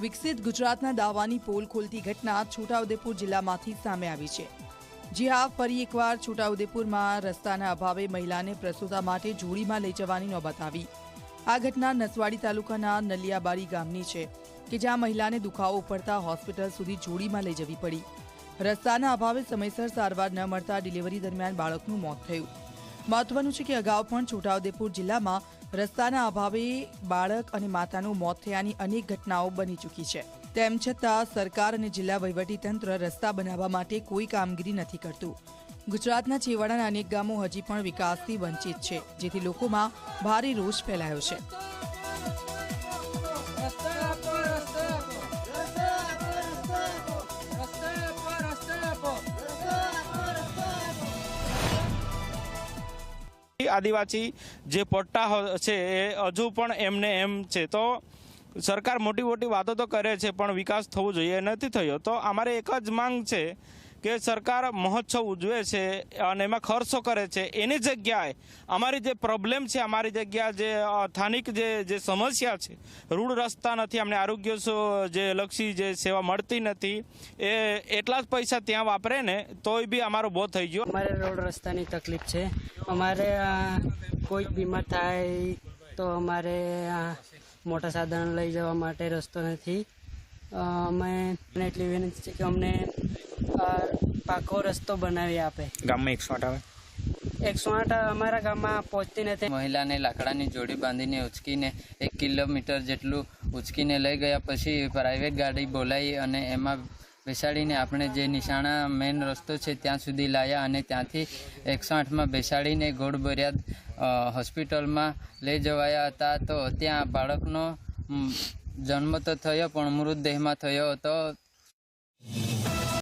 વિકસિત ગુજરાતના દાવાની પોલ ખોલતી ઘટના છોટાઉદેપુર જિલ્લામાંથી સામે આવી છે. જી હા, ફરી એકવાર છોટાઉદેપુરમાં રસ્તાના અભાવે મહિલાને પ્રસૂતા માટે જોડીમાં લઈ જવાની નોબત આવી. આ ઘટના નસવાડી તાલુકાના નલિયાબારી ગામની છે, કે જ્યાં મહિલાને દુખાવો પડતા હોસ્પિટલ સુધી જોડીમાં લઈ જવી પડી. રસ્તાના અભાવે સમયસર સારવાર ન મળતા ડિલિવરી દરમિયાન બાળકનું મોત થયું. મહત્વનું છે કે અગાઉ પણ છોટાઉદેપુર જિલ્લામાં રસ્તાના અભાવે બાળક અને માતાનું મોત થયાની અનેક ઘટનાઓ બની ચૂકી છે. તેમ છતાં સરકાર અને જિલ્લા વહીવટીતંત્ર રસ્તા બનાવવા માટે કોઈ કામગીરી નથી કરતું. ગુજરાતના છેવાડાના અનેક ગામો હજી પણ વિકાસથી વંચિત છે, જેથી લોકોમાં ભારે રોષ ફેલાયો છે. આદિવાસી જે પટ્ટા છે એ હજુ પણ એમને એમ છે. તો સરકાર મોટી મોટી વાતો તો કરે છે, પણ વિકાસ થવો જોઈએ, નથી થયો. તો અમારે એક જ માંગ છે કે સરકાર મહોત્સવ ઉજવે છે અને એમાં ખર્ચો કરે છે, એની જગ્યાએ અમારી જે પ્રોબ્લેમ છે, અમારી જગ્યા જે સ્થાનિક જે જે સમસ્યા છે, રૂડ રસ્તા નથી, અમને આરોગ્ય જે લક્ષી જે સેવા મળતી નથી, એ, એટલા જ પૈસા ત્યાં વાપરે ને તોય બી અમારો બહુ થઈ ગયો. અમારે રોડ રસ્તાની તકલીફ છે. અમારે કોઈ બીમાર થાય તો અમારે મોટા સાધન લઈ જવા માટે રસ્તો નથી. અમે એટલી વિનંતી છે કે અમને પાકો રસ્તો બનાવી આપે. ગામમાં એકસો આઠ આવે? એકસો આઠ અમારા ગામમાં પહોંચતી નથી. મહિલાને લાકડાની જોડી બાંધીને ઉચકીને એક કિલોમીટર જેટલું ઉચકીને લઈ ગયા. પછી પ્રાઇવેટ ગાડી બોલાવી અને એમાં બેસાડીને આપણે જે નિશાણા મેઇન રસ્તો છે ત્યાં સુધી લાયા અને ત્યાંથી એકસો આઠમાં બેસાડીને ગોળબરિયાદ હોસ્પિટલમાં લઈ જવાયા હતા. તો ત્યાં બાળકનો જન્મ તો થયો પણ મૃતદેહમાં થયો હતો.